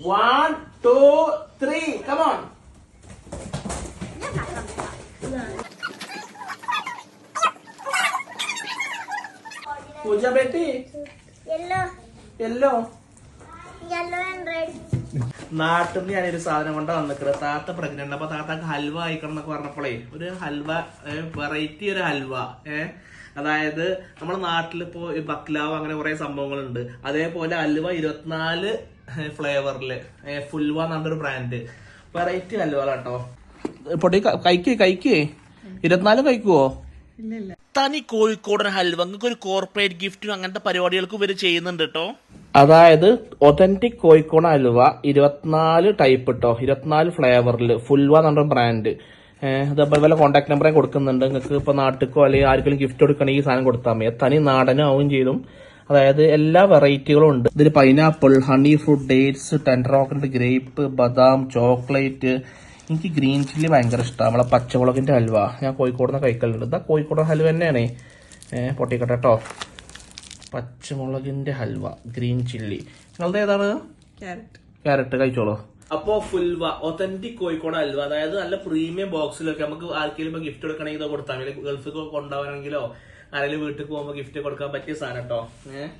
One two three come on Pooja Beti. Yellow Yellow. Yellow and red നാട്ടിൽ നിന്ന് ഞാനൊരു സാധനം കൊണ്ട് വന്നിക്കണത്. താത്ത പ്രഗ്നന്റ് അപ്പൊ താത്താക്ക് ഹൽവ അയക്കണം എന്നൊക്കെ പറഞ്ഞപ്പോഴേ ഒരു ഹൽവ വെറൈറ്റി ഒരു ഹൽവ ഏഹ് അതായത് നമ്മുടെ നാട്ടിലിപ്പോ ഈ ബക്ലാവ് അങ്ങനെ കുറെ സംഭവങ്ങളുണ്ട്. അതേപോലെ ഹൽവ ഇരുപത്തിനാല് ഫ്ലേവറിൽ ഫുൽവ എന്നൊരു ബ്രാൻഡ് വെറൈറ്റി ഹൽവകളാട്ടോ. പൊടി കഴിക്കേ കഴിക്കേ. ഇരുപത്തിനാല് കഴിക്കുവോ? തനി കോഴിക്കോടൻ ഹൽവ. ഒരു കോർപ്പറേറ്റ് ഗിഫ്റ്റും അങ്ങനത്തെ പരിപാടികൾക്കും ഇവർ ചെയ്യുന്നുണ്ട് കേട്ടോ അതായത് ഒതന്റിക് കോഴിക്കോട് അലുവ ഇരുപത്തിനാല് ടൈപ്പ് കേട്ടോ ഇരുപത്തിനാല് ഫ്ലേവറിൽ ഫുൽവ എന്ന് പറഞ്ഞ ബ്രാൻഡ് അതേപോലെ കോൺടാക്ട് നമ്പറേ കൊടുക്കുന്നുണ്ട്. നിങ്ങൾക്ക് ഇപ്പൊ നാട്ടിക്കോ അല്ലെങ്കിൽ ആർക്കെങ്കിലും ഗിഫ്റ്റ് കൊടുക്കണമെങ്കിൽ സാധനം കൊടുത്താൽ മതി. തനി നാടനും ആവും ചെയ്തും. അതായത് എല്ലാ വെറൈറ്റികളും ഉണ്ട്. ഇതിൽ പൈനാപ്പിൾ ഹണി ഫ്രൂട്ട് ഡേറ്റ്സ് ടെൻഡറോക്കന്റെ ഗ്രേപ്പ് ബദാം ചോക്ലേറ്റ്. എനിക്ക് ഗ്രീൻ ചില്ലി ഭയങ്കര ഇഷ്ടമാണ് നമ്മളെ പച്ചമുളകിന്റെ ഹൽവ ഞാൻ കോഴിക്കോട് നിന്ന് കഴിക്കലുണ്ട്. ഇതാ കോഴിക്കോട് ഹൽവ തന്നെയാണ്. പൊട്ടിക്കട്ടെ കേട്ടോ പച്ചമുളകിന്റെ ഹൽവ ഗ്രീൻ ചില്ലി. നിങ്ങളുടെ ഏതാണ്? ക്യാരറ്റ്. കഴിച്ചോളൂ. അപ്പോ ഫുൽവ ഒത്തന്റിക് കോഴിക്കോട് ഹൽവ. അതായത് നല്ല പ്രീമിയം ബോക്സിലൊക്കെ നമുക്ക് ആർക്കെങ്കിലും ഗിഫ്റ്റ് കൊടുക്കണമെങ്കിൽ കൊടുത്താൽ മതി. ഗൾഫിൽ കൊണ്ടുപോകണമെങ്കിലോ ആരെങ്കിലും വീട്ടിൽ പോകുമ്പോൾ ഗിഫ്റ്റ് കൊടുക്കാൻ പറ്റിയ സാധനം കേട്ടോ ഏഹ്